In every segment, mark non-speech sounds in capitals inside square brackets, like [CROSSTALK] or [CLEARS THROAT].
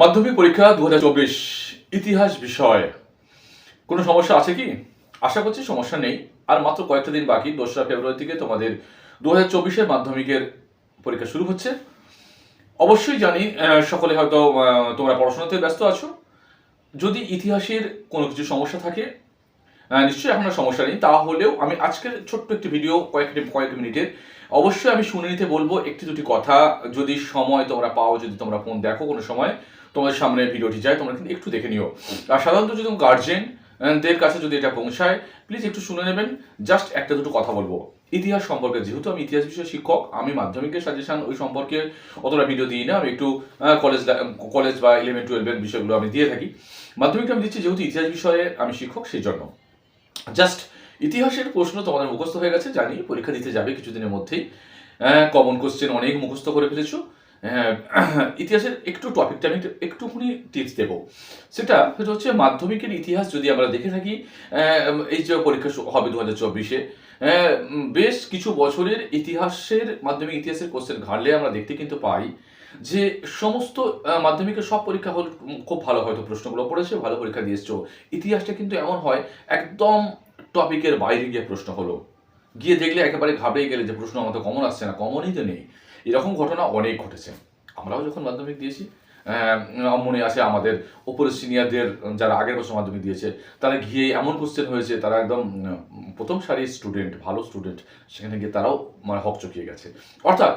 মাধ্যমিক পরীক্ষা দু হাজার চব্বিশ ইতিহাস বিষয়। কোনো সমস্যা আছে কি? আশা করছি সমস্যা নেই। আর মাত্র কয়েকটা দিন বাকি, দোসরা ফেব্রুয়ারি থেকে তোমাদের দু হাজার মাধ্যমিকের পরীক্ষা শুরু হচ্ছে। অবশ্যই জানি সকলে হয়তো তোমরা পড়াশোনাতে ব্যস্ত আছো। যদি ইতিহাসের কোনো কিছু সমস্যা থাকে নিশ্চয়ই এখন সমস্যা নেই। তাহলেও আমি আজকের ছোট্ট একটি ভিডিও কয়েক কয়েক মিনিটের, অবশ্যই আমি শুনে নিতে বলব একটি দুটি কথা। যদি সময় তোমরা পাও, যদি তোমরা ফোন দেখো কোনো সময় তোমাদের সামনে ভিডিওটি যায়, তোমরা কিন্তু একটু দেখে নিও। আর সাধারণত যদি গার্জেন দের কাছে যদি এটা পৌঁছায় প্লিজ একটু শুনে নেবেন। জাস্ট একটা দুটো কথা বলব। ইতিহাস সম্পর্কে, যেহেতু আমি ইতিহাস বিষয়ে শিক্ষক, আমি মাধ্যমিকের সাজেশন ওই সম্পর্কে অতটা ভিডিও দিই না আমি একটু কলেজ কলেজ বা ইলেভেন টুয়েলভের বিষয়গুলো আমি দিয়ে থাকি। মাধ্যমিক আমি দিচ্ছি যেহেতু ইতিহাস বিষয়ে আমি শিক্ষক, সেই জন্য। জাস্ট ইতিহাসের প্রশ্ন তোমাদের মুখস্থ হয়ে গেছে জানি পরীক্ষা দিতে যাবে কিছুদিনের মধ্যেই। কমন কোশ্চেন অনেক মুখস্থ করে ফেলেছো। [CLEARS THROAT] ইতিহাসের একটু টপিকটা আমি একটু- একটুখানি টিপস দেবো। সেটা সেটা হচ্ছে মাধ্যমিকের ইতিহাস যদি আমরা দেখে থাকি এই যে পরীক্ষা হবে দু হাজার চব্বিশে বেশ কিছু বছরের ইতিহাসের, মাধ্যমিক ইতিহাসের কোশ্চেন ঘাড়লে আমরা দেখতে কিন্তু পাই যে সমস্ত মাধ্যমিকের সব পরীক্ষা হল খুব ভালো হয়তো প্রশ্নগুলো পড়েছে, ভালো পরীক্ষা দিয়ে এসছো ইতিহাসটা কিন্তু এমন হয়, একদম টপিকের বাইরে গিয়ে প্রশ্ন হলো। গিয়ে দেখলে একেবারে ঘাবড়ে গেলে যে প্রশ্ন আমাদের কমন আসছে না কমনই তো নেই। এরকম ঘটনা অনেক ঘটেছে। আমরাও যখন মাধ্যমিক দিয়েছি মনে আছে আমাদের উপরের সিনিয়রদের যারা আগের বছর মাধ্যমিক দিয়েছে, তারা গিয়ে এমন কোশ্চেন হয়েছে, তারা একদম প্রথম সারির স্টুডেন্ট ভালো স্টুডেন্ট সেখানে গিয়ে তারাও মানে হক চকিয়ে গেছে। অর্থাৎ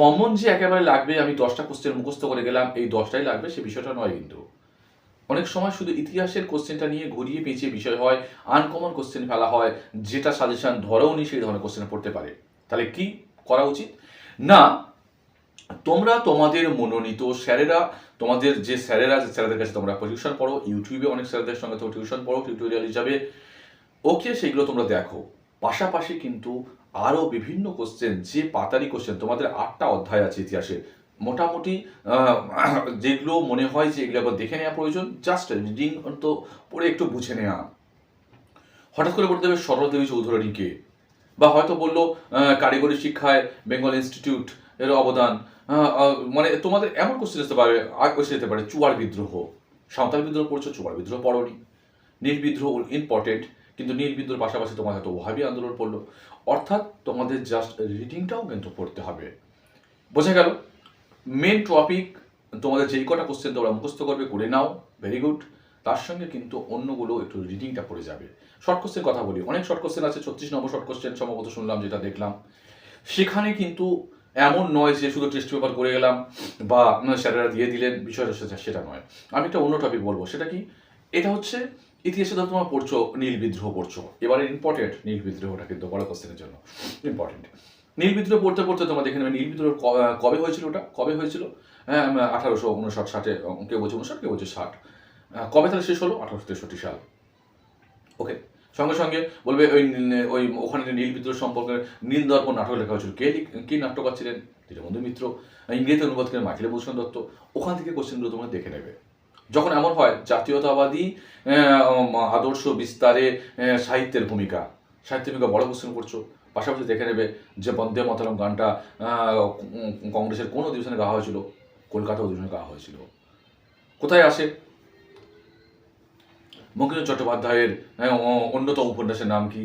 কমন যে একেবারে লাগবে, আমি দশটা কোশ্চেন মুখস্থ করে গেলাম, এই দশটাই লাগবে, সে বিষয়টা নয় কিন্তু। অনেক সময় শুধু ইতিহাসের কোশ্চেনটা নিয়ে ঘুরিয়ে পেঁচিয়ে বিষয় হয় আনকমন কোশ্চেন ফেলা হয়, যেটা সাজেশন ধরেও নি সেই ধরনের কোশ্চেন পড়তে পারে। তাহলে কি করা উচিত? না, তোমরা তোমাদের মনোনীত স্যারেরা, তোমাদের যে স্যারেরা যে স্যারেদের কাছে তোমরা টিউশন পড়ো, ইউটিউবে অনেক স্যারেদের সঙ্গে তোমরা টিউশন পড়ো টিউটোরিয়াল হিসাবে ওকে সেগুলো তোমরা দেখো। পাশাপাশি কিন্তু আরও বিভিন্ন কোশ্চেন যে পাতারি কোশ্চেন তোমাদের আটটা অধ্যায় আছে ইতিহাসে। মোটামুটি [COUGHS] যেগুলো মনে হয় যে এগুলো আবার দেখে নেওয়া প্রয়োজন জাস্ট রিডিং তো পড়ে একটু বুঝে নেওয়া হঠাৎ করে বলতে দেবে সরলদেবী চৌধুরানীকে। বা হয়তো বলল কারিগরি শিক্ষায় বেঙ্গল ইনস্টিটিউট এর অবদান। মানে তোমাদের এমন কোশ্চেন আসতে পারে আর কোশ্চেন যেতে পারে, চুয়ার বিদ্রোহ। সাঁওতাল বিদ্রোহ পড়ছো চুয়ার বিদ্রোহ পড়নি। বিদ্রোহ ইম্পর্টেন্ট কিন্তু নীল বিদ্রোহের পাশাপাশি তোমার হয়তো ওহাবি আন্দোলন পড়ল। অর্থাৎ তোমাদের জাস্ট রিডিংটাও কিন্তু পড়তে হবে। বোঝা গেল? মেন টপিক তোমাদের যেই কটা কোশ্চেন তোমরা মুখস্থ করবে, করে নাও। ভেরি গুড তার সঙ্গে কিন্তু অন্যগুলো একটু রিডিংটা পড়ে যাবে। শর্ট কোশ্চেন কথা বলি। অনেক শর্ট কোশ্চেন আছে, ছত্রিশ নম্বর শর্ট কোশ্চেন সম্ভবত শুনলাম, যেটা দেখলাম। সেখানে কিন্তু এমন নয় যে শুধু টেস্ট পেপার করে গেলাম বা স্যারেরা দিয়ে দিলেন, বিষয়টা সেটা নয়। আমি একটা অন্য টপিক বলব, সেটা কি? এটা হচ্ছে, ইতিহাসে ধর তোমার পড়ছো, নীল বিদ্রোহ পড়ছো। এবারে ইম্পর্টেন্ট নীল বিদ্রোহটা কিন্তু বড় কোশ্চেনের জন্য। ইম্পর্টেন্ট নীল বিদ্রোহ পড়তে পড়তে তোমার দেখে নেবে, নীল বিদ্রোহ কবে হয়েছিল ওটা? কবে হয়েছিল? হ্যাঁ আঠারোশো উনষাট, ষাটে কেউ বলছে উনষাট কেউ বলছে ষাট? কবে তাহলে শেষ হলো? আঠারোশো তেষট্টি সাল। ওকে সঙ্গে সঙ্গে বলবে ওই ওই ওখানে নীল বিদ্রোহ সম্পর্কে নীল দর্পণ নাটক লেখা হয়েছিল। কে কি নাট্যকার ছিলেন? দীনবন্ধু মিত্র। ইংরেজিতে অনুবাদ করেন মাখিলে ভূষণ দত্ত। ওখান থেকে কোশ্চেনগুলো তোমরা দেখে নেবে। যখন এমন হয়, জাতীয়তাবাদী আদর্শ বিস্তারে সাহিত্যের ভূমিকা। সাহিত্যের ভূমিকা বড় কোশ্চেন করছ। পাশাপাশি দেখে নেবে যে বন্দে মাতরম গানটা কংগ্রেসের কোন অধিবেশনে গাওয়া হয়েছিল? কলকাতা অধিবেশনে গাওয়া হয়েছিল। কোথায় আসে? বঙ্কিমচন্দ্র চট্টোপাধ্যায়ের অন্যতম উপন্যাসের নাম কি?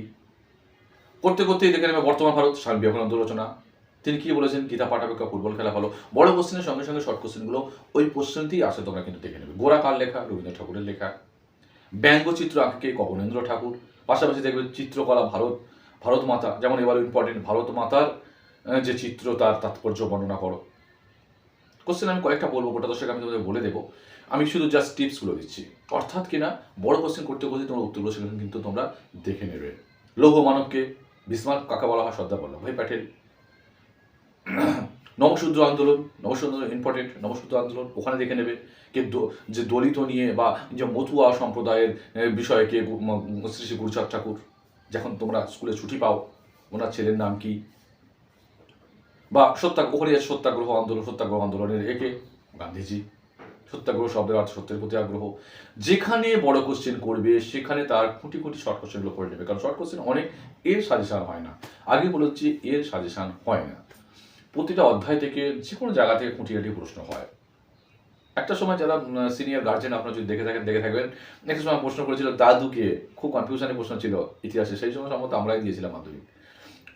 করতে করতেই দেখে নেবে বর্তমান ভারত স্বামী বিবেকানন্দ রচনা তিনি কি বলেছেন? গীতা পাঠ অপেক্ষা, ফুটবল খেলা ভালো। বড় কোশ্চেনের সঙ্গে সঙ্গে শর্ট কোশ্চেনগুলো ওই কোশ্চেনতেই আসে তোমরা কিন্তু দেখে নেবে। গোরা কার লেখা? রবীন্দ্র ঠাকুরের লেখা। ব্যঙ্গচিত্র আঁকে কবনেন্দ্র ঠাকুর। পাশাপাশি দেখবে চিত্রকলা ভারত ভারত মাতা, যেমন এবার ইম্পর্টেন্ট ভারত মাতার যে চিত্র, তার তাৎপর্য বর্ণনা করো। কোশ্চেন আমি কয়েকটা বলব, গোটা দশকে আমি তোমাদের বলে দেবো। আমি শুধু জাস্ট টিপসগুলো দিচ্ছি। অর্থাৎ কিনা বড় কোশ্চেন করতে করতে তোমার উত্তরগুলো সেখানে কিন্তু তোমরা দেখে নেবে। লৌহ মানবকে বিসমার্ক কাকা বলা হয়, সর্দার বল্লভভাই প্যাটেল। [CLEARS THROAT] নবসূদ্র আন্দোলন নবসূদ্র ইম্পর্টেন্ট নবসূদ্র আন্দোলন ওখানে দেখে নেবে কে যে দলিত নিয়ে বা যে মতুয়া সম্প্রদায়ের বিষয়ে কে শ্রী শ্রী গুরুচাঁদ ঠাকুর। যখন তোমরা স্কুলে ছুটি পাও, ওনার ছেলের নাম কি? বা সত্যাগ্রহ ওখানে সত্যাগ্রহ আন্দোলন, সত্যাগ্রহ আন্দোলনের একে, গান্ধীজি। সত্যাগ্রহ শব্দের অর্থ সত্যের প্রতি আগ্রহ। যেখানে বড় কোশ্চেন করবে, সেখানে তার খুঁটি খুঁটি শর্ট কোশ্চেনগুলো করে নেবে। কারণ শর্ট কোশ্চেন অনেক, এর সাজেশন হয় না। আগে বলেছি এর সাজেশন হয় না। প্রতিটা অধ্যায় থেকে যে কোনো জায়গা থেকে খুঁটিনাটি প্রশ্ন হয়। একটা সময় যারা সিনিয়র গার্জেন আপনারা যদি দেখে থাকেন, দেখে থাকবেন, একটা সময় প্রশ্ন করেছিল, দাদুকে? খুব কনফিউশনে প্রশ্ন ছিল ইতিহাসে। সেই সময় সম্ভবত আমরাই দিয়েছিলাম মাধ্যমিক।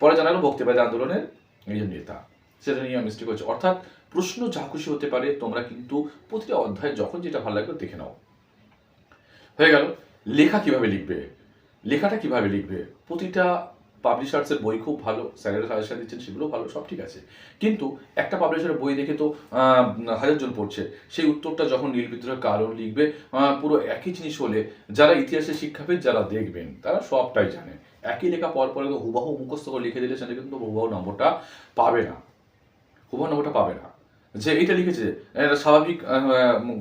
পরে জানালো ভক্তিবাদী আন্দোলনের একজন নেতা। সেটা নিয়ে মিস্টেক হচ্ছে অর্থাৎ প্রশ্ন যা খুশি হতে পারে তোমরা কিন্তু প্রতিটা অধ্যায় যখন যেটা ভালো লাগবে দেখে নাও। হয়ে গেল। লেখা কীভাবে লিখবে? লেখাটা কীভাবে লিখবে? প্রতিটা পাবলিশার্সের বই খুব ভালো স্যারেরা সাজেশন দিচ্ছেন সেগুলো ভালো সব ঠিক আছে। কিন্তু একটা পাবলিশারের বই দেখে তো আহ, হাজার জন পড়ছে। সেই উত্তরটা যখন নীল বিদ্রোহের কারণ লিখবে পুরো একই জিনিস হলে যারা ইতিহাসের শিক্ষাবিদ যারা দেখবেন তারা সবটাই জানে। একই লেখা পর পর হুবাহু মুখস্থ করে লিখে দিলে সেটা কিন্তু হুবাহু নম্বরটা পাবে না। হুবাহু নম্বরটা পাবে না। যে এটা লিখেছে এটা স্বাভাবিক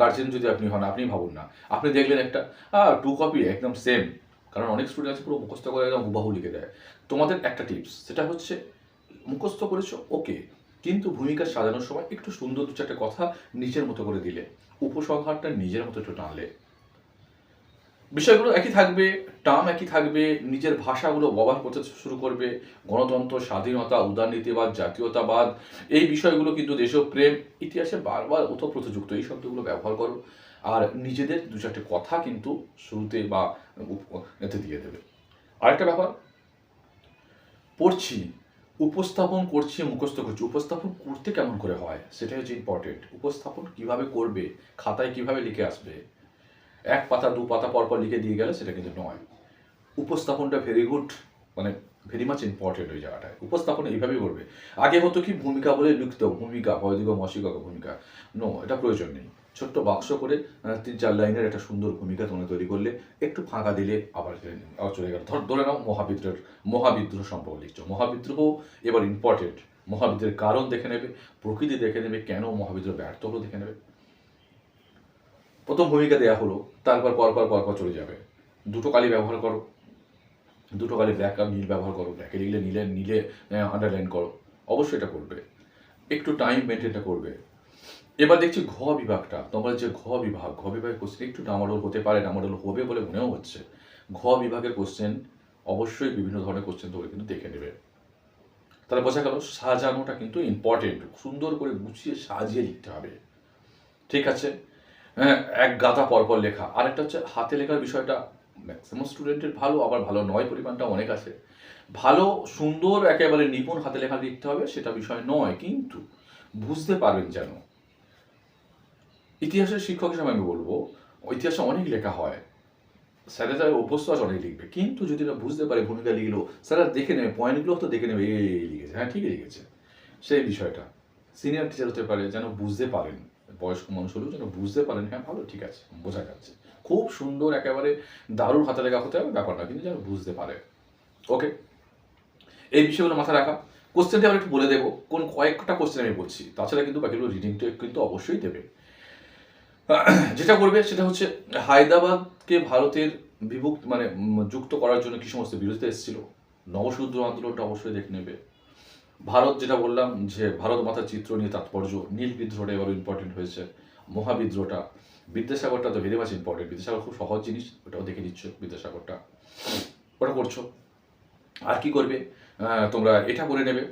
গার্জেন যদি আপনি হন, আপনি ভাবুন না। আপনি দেখলেন একটা টু কপি একদম সেম কারণ অনেক স্টুডেন্ট আছে পুরো মুখস্থ করে একদম হুবাহু লিখে দেয়। তোমাদের একটা টিপস সেটা হচ্ছে মুখস্থ করেছ ওকে কিন্তু ভূমিকা সাজানোর সময় একটু সুন্দর দু চারটে কথা নিজের মতো করে দিলে। উপসংহারটা নিজের মতো একটু টানলে। বিষয়গুলো একই থাকবে, টার্ম একই থাকবে, নিজের ভাষাগুলো ব্যবহার করতে শুরু করবে, গণতন্ত্র, স্বাধীনতা, উদারনীতিবাদ, জাতীয়তাবাদ, এই বিষয়গুলো কিন্তু দেশপ্রেম ইতিহাসে বারবার ওতপ্রোতযুক্ত, এই শব্দগুলো ব্যবহার করো। আর নিজেদের দু চারটে কথা কিন্তু শুরুতে বা এতে দিয়ে দেবে। আরেকটা ব্যাপার, পড়ছি, উপস্থাপন করছি, মুখস্থ করছি। উপস্থাপন করতে কেমন করে হয়? সেটা হচ্ছে ইম্পর্টেন্ট উপস্থাপন কীভাবে করবে, খাতায় কীভাবে লিখে আসবে? এক পাতা, দু পাতা পর পর লিখে দিয়ে গেলে সেটা কিন্তু নয়। উপস্থাপনটা ভেরি গুড মানে ভেরি মাচ ইম্পর্টেন্ট ওই জায়গাটায় উপস্থাপন এইভাবেই করবে। আগে হতো কি, ভূমিকা বলে লিখতো, ভূমিকা, ভয়দিগ মশিকক ভূমিকা। নো এটা প্রয়োজন নেই। ছোট্ট বাক্স করে তিন চার লাইনের একটা সুন্দর ভূমিকা তোমরা তৈরি করলে, একটু ফাঁকা দিলে আবার চলে গেল। ধর, ধরে নাও মহাবিদ্রোহের মহাবিদ্রোহ সম্পর্কে লিখছো। মহাবিদ্রোহ এবার ইম্পর্টেন্ট মহাবিদ্রোহের কারণ দেখে নেবে, প্রকৃতি দেখে নেবে, কেন মহাবিদ্রোহ ব্যর্থ হলো দেখে নেবে। প্রথম ভূমিকা দেওয়া হলো, তারপর পরপর পরপর চলে যাবে। দুটো কালি ব্যবহার করো, দুটো কালি ব্ল্যাক আর নীল ব্যবহার করো। ব্ল্যাকে লিখলে নীলে নীলে আন্ডারলাইন করো। অবশ্যই এটা করবে। একটু টাইম মেনটেনটা করবে। এবার দেখছি ঘ বিভাগটা, তোমার যে ঘ বিভাগ, ঘ বিভাগের কোশ্চেন একটু ডামাডোল হতে পারে ডামাডোল হবে বলে মনেও হচ্ছে। ঘ বিভাগের কোশ্চেন অবশ্যই বিভিন্ন ধরনের কোশ্চেন তোমরা কিন্তু দেখে নেবে। তাহলে বোঝা গেল, সাজানোটা কিন্তু ইম্পর্টেন্ট সুন্দর করে গুছিয়ে সাজিয়ে লিখতে হবে। ঠিক আছে? এক গাদা পরপর লেখা। আরেকটা হচ্ছে, হাতে লেখার বিষয়টা ম্যাক্সিমাম স্টুডেন্টের ভালো, আবার ভালো নয় পরিমাণটা অনেক আছে। ভালো, সুন্দর, একেবারে নিপুণ হাতে লেখা লিখতে হবে, সেটা বিষয় নয়, কিন্তু বুঝতে পারবেন যেন। ইতিহাসের শিক্ষক হিসাবে আমি বলব, ইতিহাসে অনেক লেখা হয়। স্যারেরা অভ্যস্ত আছে অনেক লিখবে। কিন্তু যদি না বুঝতে পারে ভূমিকা লিখলো স্যারা দেখে নেবে পয়েন্টগুলো তো দেখে নেবে, এই লিখেছে। হ্যাঁ ঠিকই লিখেছে। সেই বিষয়টা। সিনিয়র টিচার হতে পারে, যেন বুঝতে পারেন। বয়স্ক মানুষ হলেও যেন বুঝতে পারেন হ্যাঁ ভালো, ঠিক আছে, বোঝা যাচ্ছে। খুব সুন্দর, একেবারে দারুণ হাতে লেখা হতে হবে, ব্যাপার না, কিন্তু যেন বুঝতে পারে। ওকে? এই বিষয়গুলো মাথায় রাখা। কোশ্চেনটা আমরা একটু বলে দেবো, কোন কয়েকটা কোশ্চেন আমি বলছি। তাছাড়া কিন্তু বাকিগুলো রিডিংটা কিন্তু অবশ্যই দেবে। যেটা করবে সেটা হচ্ছে, হায়দ্রাবাদকে ভারতের বিভক্ত মানে যুক্ত করার জন্য কি সমস্ত বিরোধিতা এসেছিল? নবসূদ্র আন্দোলনটা অবশ্যই দেখে নেবে। ভারত যেটা বললাম যে ভারত মাতার চিত্র নিয়ে তাৎপর্য, নীল বিদ্রোহটা এবার ইম্পর্টেন্ট হয়েছে, মহাবিদ্রোহটা, বিদ্যাসাগরটা তো ভেরি মাছ ইম্পর্টেন্ট বিদ্যাসাগর খুব সহজ জিনিস, ওটাও দেখে নিচ্ছ বিদ্যাসাগরটা। ওটা করছ। আর কি করবে? তোমরা এটা করে নেবে।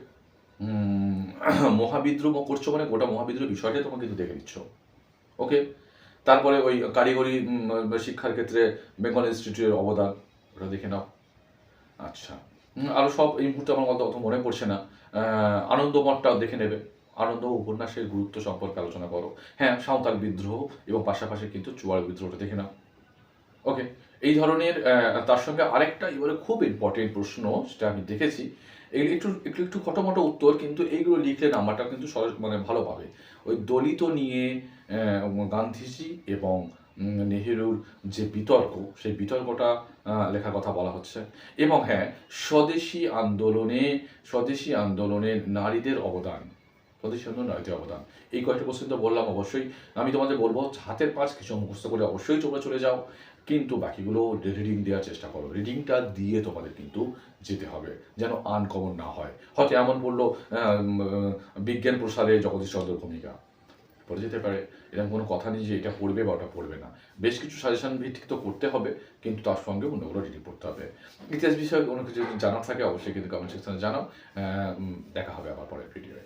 মহাবিদ্রোহ করছ মানে গোটা মহাবিদ্রোহ বিষয়টাই তোমাকে কিন্তু দেখে নিচ্ছ। ওকে? তারপরে ওই কারিগরি শিক্ষার ক্ষেত্রে বেঙ্গল ইনস্টিটিউটের অবদান, ওটা দেখে নাও। আচ্ছা। উম, আরও সব এই মুহূর্তে আমার কথা অত মনে পড়ছে না। আনন্দমঠটাও দেখে নেবে। আনন্দ উপন্যাসের গুরুত্ব সম্পর্কে আলোচনা করো। হ্যাঁ সাঁওতাল বিদ্রোহ এবং পাশাপাশি কিন্তু চুয়াড় বিদ্রোহটা দেখে নাও। ওকে এই ধরনের তার সঙ্গে আরেকটা এবারে খুব ইম্পর্টেন্ট প্রশ্ন সেটা আমি দেখেছি। এগুলো একটু একটু একটু খটোমটো উত্তর কিন্তু এইগুলো লিখলে নাম্বারটা কিন্তু সহজ মানে ভালো পাবে। ওই দলিত নিয়ে গান্ধীজি এবং নেহেরুর যে বিতর্ক, সেই বিতর্কটা লেখার কথা বলা হচ্ছে। এবং হ্যাঁ স্বদেশি আন্দোলনে স্বদেশি আন্দোলনে নারীদের অবদান, স্বদেশী আন্দোলন নারীদের অবদান। এই কয়েকটা কোশ্চেন তো বললাম অবশ্যই। আমি তোমাদের বলব, হাতের পাঁচ কিছু মুখস্থ করে অবশ্যই তোমরা চলে যাও, কিন্তু বাকিগুলো রিডিং দেওয়ার চেষ্টা করো। রিডিংটা দিয়ে তোমাদের কিন্তু যেতে হবে, যেন আনকমন না হয়। হয়তো এমন বলল বিজ্ঞান প্রসারে জগদীশ চন্দ্রের ভূমিকা। পড়ে যেতে পারে। এরকম কোনো কথা নেই যে এটা পড়বে বা ওটা পড়বে না। বেশ কিছু সাজেশন ভিত্তিক তো করতে হবে, কিন্তু তার সঙ্গে অন্যগুলো রিডিং পড়তে হবে। ইতিহাস বিষয়ে কোনো কিছু যদি জানার থাকে, অবশ্যই কিন্তু কমেন্ট সেকশনে জানাও। দেখা হবে আবার পরের ভিডিওয়ে